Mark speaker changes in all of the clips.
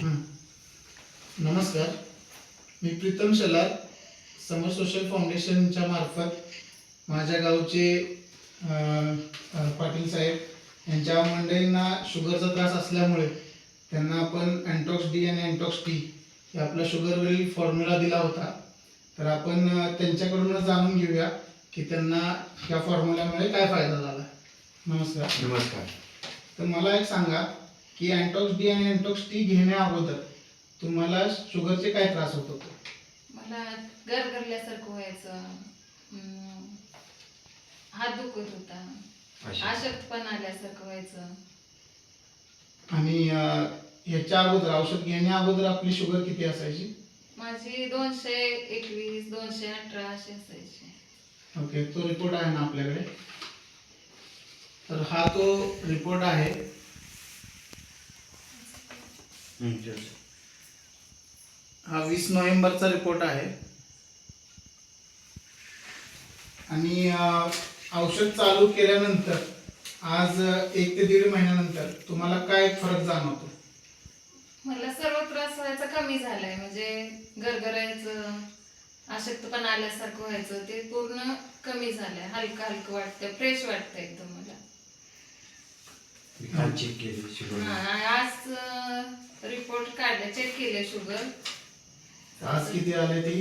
Speaker 1: नमस्कार. मी प्रीतम शेलार समर सोशल फाउंडेशनच्या मार्फत माझ्या गावचे पाटील साहेब यांच्या मंडळींना शुगरचा त्रास असल्यामुळे त्यांना आपण अँटॉक्स डी आणि अँटॉक्स टी हे आपला शुगरवरील फॉर्म्युला दिला होता. तर आपण त्यांच्याकडूनच जाणून घेऊया की त्यांना या फॉर्म्युल्यामुळे काय फायदा झाला. नमस्कार.
Speaker 2: नमस्कार.
Speaker 1: तर मला एक सांगा की अँटॉक्स डी आणि अँटॉक्स टी घेण्या अगोदर तुम्हाला शुगरचे काय त्रास होत होते?
Speaker 3: मला गरगरल्यासारखं व्हायचं. हम्म, हात दुखत होता.
Speaker 2: अशा.
Speaker 3: अशक्तपणा आल्यासारखं व्हायचं.
Speaker 1: आणि अं, ह्याच्या अगोदर औषध घेण्या अगोदर आपली शुगर किती असायची?
Speaker 3: माझी दोनशे एकवीस दोनशे अठरा अशी असायची.
Speaker 1: ओके तो रिपोर्ट आहे ना आपल्याकडे? तर हा तो रिपोर्ट आहे.
Speaker 2: हं.
Speaker 1: हा वीस नोव्हेंबरचा रिपोर्ट आहे. आणि औषध चालू केल्यानंतर आज एक ते दीड महिन्यानंतर तुम्हाला काय फरक जाणवतो?
Speaker 3: मला सर्व त्रास व्हायचा कमी झालाय. म्हणजे गरगरायचं अशक्तपणा आल्यासारखं व्हायचं ते पूर्ण कमी झालंय. हलकं हलकं वाटतंय. फ्रेश वाटतंय एकदम मला. हा, आज रिपोर्ट काढले चेक केले शुगर
Speaker 1: आज किती आले ती?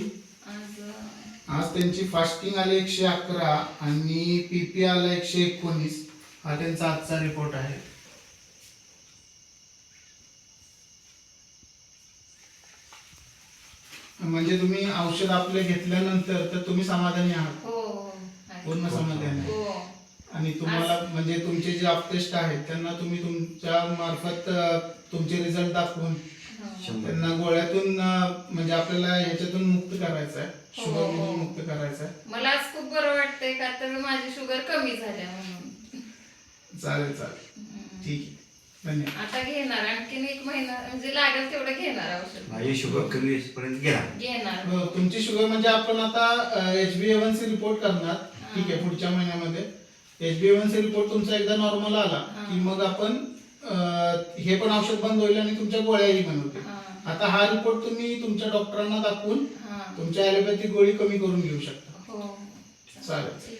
Speaker 3: आज
Speaker 1: त्यांची फास्टिंग आली एकशे अकरा आणि पीपी आला एकशे एकोणीस. हा त्यांचा आजचा रिपोर्ट आहे. म्हणजे तुम्ही औषध आपले घेतल्यानंतर तर तुम्ही समाधानी आहात.
Speaker 3: हो हो आहे.
Speaker 1: पूर्ण समाधानी. आहे
Speaker 3: हो.
Speaker 1: आणि तुम्हाला म्हणजे तुमचे जे अपटेस्ट आहेत त्यांना तुम्ही तुमच्या मार्फत तुमचे रिझल्ट दाखवून
Speaker 3: हो.
Speaker 1: त्यांना गोळ्यातून म्हणजे आपल्याला ह्याच्यातून मुक्त करायचं आहे.
Speaker 3: हो,
Speaker 1: शुगर
Speaker 3: हो.
Speaker 1: मधून मुक्त करायचं आहे.
Speaker 3: मला आज खूप बरं वाटतंय का तर माझी शुगर कमी झाल्या म्हणून.
Speaker 1: चालेल चालेल. ठीक आहे. धन्यवाद.
Speaker 3: आता घेणार आणखीन एक महिना म्हणजे लागेल तेवढं घेणार औषध.
Speaker 2: माझी शुगर कमी पर्यंत
Speaker 3: घेणार.
Speaker 1: हो, तुमची शुगर म्हणजे आपण आता H B A one C report करणार. ठीक आहे पुढच्या महिन्यामध्ये. H B A one C report तुमचा एकदा नॉर्मल आला. की मग आपण हे पण औषध बंद होईल आणि तुमच्या गोळ्याही बंद होतील. आता हा रिपोर्ट तुम्ही तुमच्या डॉक्टरांना दाखवून. तुमच्या ॲलोपॅथिक गोळी कमी करून घेऊ शकता
Speaker 3: हो
Speaker 1: चालेल